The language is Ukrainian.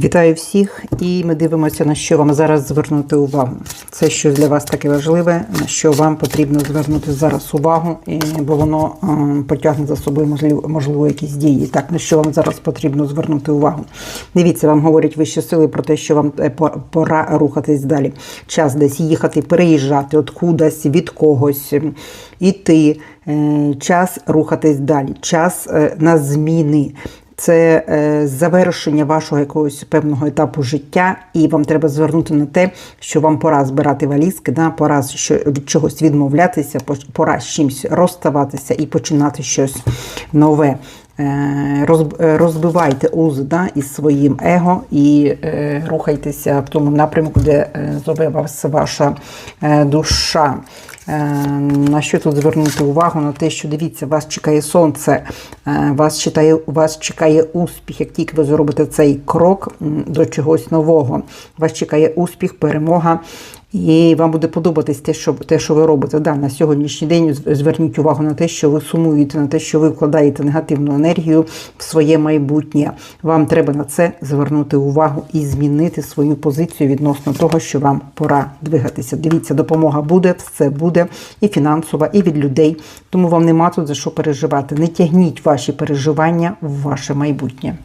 Вітаю всіх, і ми дивимося, на що вам зараз звернути увагу. Це щось для вас таке важливе, на що вам потрібно звернути зараз увагу, бо воно ем, потягне за собою можливо, якісь дії. Так, на що вам зараз потрібно звернути увагу. Дивіться, вам говорять вищі сили про те, що вам е, пора рухатись далі. Час десь їхати, переїжджати, от від когось, іти. Е, Час рухатись далі, час е, на зміни. Це е, завершення вашого якогось певного етапу життя, і вам треба звернути на те, що вам пора збирати валізки, да, пора що, від чогось відмовлятися, пора з чимось розставатися і починати щось нове. Е, е, розбивайте узи да, із своїм его і е, рухайтеся в тому напрямку, де зове вас ваша душа. На що тут звернути увагу? На те, що дивіться, вас чекає сонце, вас чекає, вас чекає успіх. Як тільки ви зробите цей крок до чогось нового, вас чекає успіх, перемога. І вам буде подобатись те, що те, що ви робите. Да, на сьогоднішній день зверніть увагу на те, що ви сумуєте, на те, що ви вкладаєте негативну енергію в своє майбутнє. Вам треба на це звернути увагу і змінити свою позицію відносно того, що вам пора двигатися. Дивіться, допомога буде, все буде і фінансова, і від людей. Тому вам нема тут за що переживати. Не тягніть ваші переживання в ваше майбутнє.